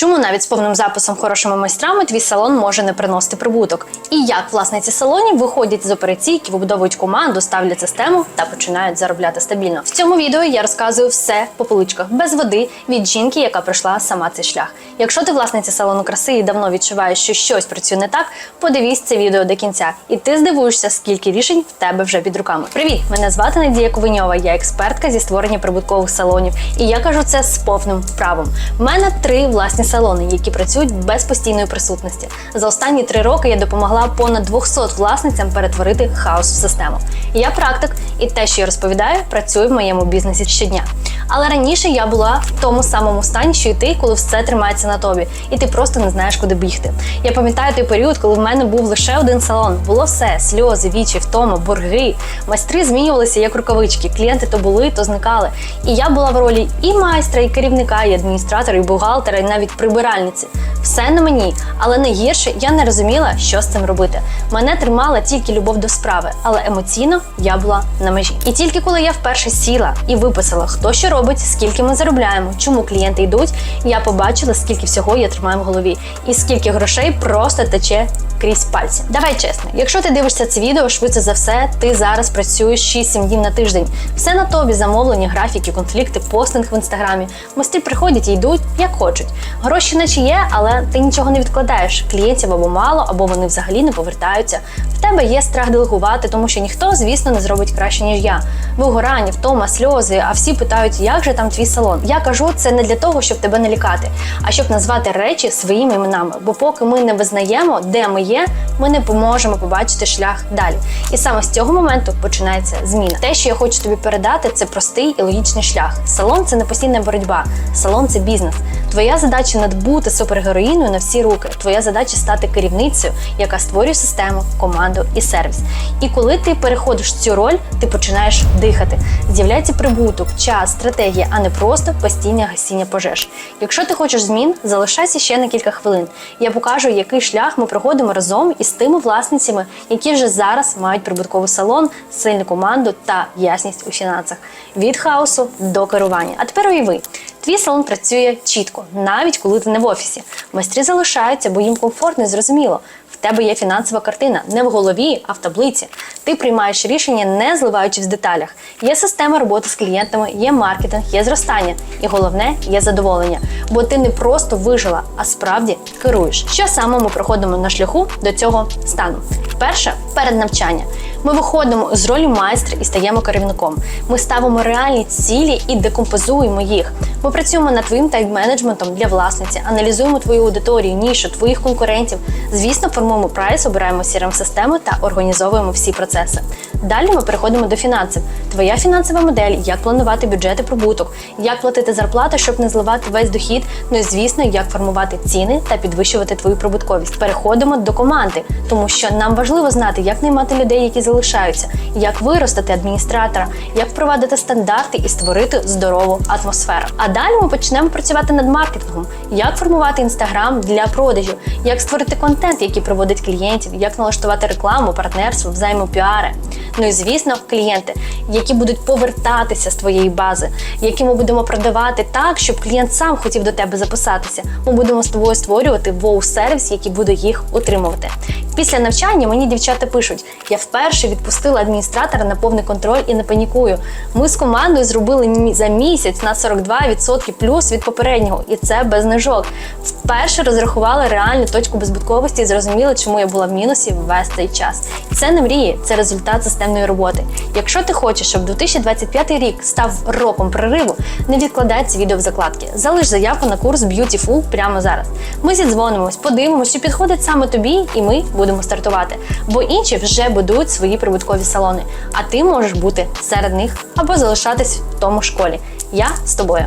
Чому навіть з повним записом хорошими майстрами твій салон може не приносити прибуток? І як власниці салонів виходять з операційки, вибудовують команду, ставлять систему та починають заробляти стабільно. В цьому відео я розказую все по поличках без води від жінки, яка пройшла сама цей шлях. Якщо ти власниця салону краси і давно відчуваєш, що щось працює не так, подивись це відео до кінця, і ти здивуєшся, скільки рішень в тебе вже під руками. Привіт! Мене звати Надія Ковиньова, я експертка зі створення прибуткових салонів, і я кажу це з повним правом. У мене три власні салони, які працюють без постійної присутності. За останні три роки я допомогла понад 200 власницям перетворити хаос в систему. Я практик, і те, що я розповідаю, працює в моєму бізнесі щодня. Але раніше я була в тому самому стані, що й ти, коли все тримається на тобі, і ти просто не знаєш, куди бігти. Я пам'ятаю той період, коли в мене був лише один салон. Було все: сльози, вічі, втома, борги. Майстри змінювалися як рукавички. Клієнти то були, то зникали. І я була в ролі і майстра, і керівника, і адміністратора, і бухгалтера, і навіть прибиральниці. Все на мені, але найгірше я не розуміла, що з цим робити. Мене тримала тільки любов до справи, але емоційно я була на межі. І тільки коли я вперше сіла і виписала, хто що робить, скільки ми заробляємо, чому клієнти йдуть, я побачила, скільки всього я тримаю в голові, і скільки грошей просто тече. Крізь пальці. Давай чесно, якщо ти дивишся це відео, швидше за все, ти зараз працюєш 6-7 днів на тиждень. Все на тобі, замовлення, графіки, конфлікти, постинг в інстаграмі. Мости приходять і йдуть як хочуть. Гроші наче є, але ти нічого не відкладаєш. Клієнтів або мало, або вони взагалі не повертаються. В тебе є страх делегувати, тому що ніхто, звісно, не зробить краще, ніж я. Вигорання, втома, сльози, а всі питають, же там твій салон. Я кажу, це не для того, щоб тебе не лікати, а щоб назвати речі своїми іменами. Бо поки ми не визнаємо, де ми є, ми не поможемо побачити шлях далі. І саме з цього моменту починається зміна. Те, що я хочу тобі передати, це простий і логічний шлях. Салон це не постійна боротьба, салон це бізнес. Твоя задача надбути супергероїною на всі руки. Твоя задача стати керівницею, яка створює систему, команду і сервіс. І коли ти переходиш цю роль, ти починаєш дихати. З'являється прибуток, час, стратегія, а не просто постійне гасіння пожеж. Якщо ти хочеш змін, залишайся ще на кілька хвилин. Я покажу, який шлях ми проходимо разом із тими власницями, які вже зараз мають прибутковий салон, сильну команду та ясність у фінансах від хаосу до керування. А тепер уяви. Твій працює чітко, навіть коли ти не в офісі. Майстри залишаються, бо їм комфортно і зрозуміло. В тебе є фінансова картина не в голові, а в таблиці. Ти приймаєш рішення, не зливаючись в деталях. Є система роботи з клієнтами, є маркетинг, є зростання, і головне є задоволення. Бо ти не просто вижила, а справді керуєш. Що саме ми проходимо на шляху до цього стану? Перше перед навчання. Ми виходимо з ролі майстра і стаємо керівником. Ми ставимо реальні цілі і декомпозуємо їх. Ми працюємо над твоїм тайм-менеджментом для власниці, аналізуємо твою аудиторію, нішу, твоїх конкурентів. Звісно, формуємо прайс, обираємо crm системи та організовуємо всі процеси. Далі ми переходимо до фінансів. Твоя фінансова модель, як планувати бюджет і прибуток, як платити зарплату, щоб не зливати весь дохід. Ну і звісно, як формувати ціни та підвищувати твою прибутковість. Переходимо до команди, тому що нам важливо знати, як наймати людей, які залишаються, як виростити адміністратора, як впровадити стандарти і створити здорову атмосферу. А далі ми почнемо працювати над маркетингом, як формувати інстаграм для продажу, як створити контент, який приводить клієнтів, як налаштувати рекламу, партнерство, взаємопіари. Ну і звісно, клієнти, які будуть повертатися з твоєї бази, які ми будемо продавати так, щоб клієнт сам хотів до тебе записатися. Ми будемо з тобою створювати воу-сервіс, який буде їх утримувати. Після навчання мені дівчата пишуть: я вперше відпустила адміністратора на повний контроль і не панікую. Ми з командою зробили за місяць на 42% плюс від попереднього, і це без знижок. Вперше розрахували реальну точку безбутковості і зрозуміли, чому я була в мінусі весь цей час. Це не мрії, це результат системної роботи. Якщо ти хочеш, щоб 2025 рік став роком прориву, не відкладай це відео в закладки. Залиш заявку на курс Beautiful прямо зараз. Ми зідзвонимось, подивимось, що підходить саме тобі, і ми будемо стартувати. Бо інші вже будують свої прибуткові салони, а ти можеш бути серед них або залишатись в тому школі. Я з тобою.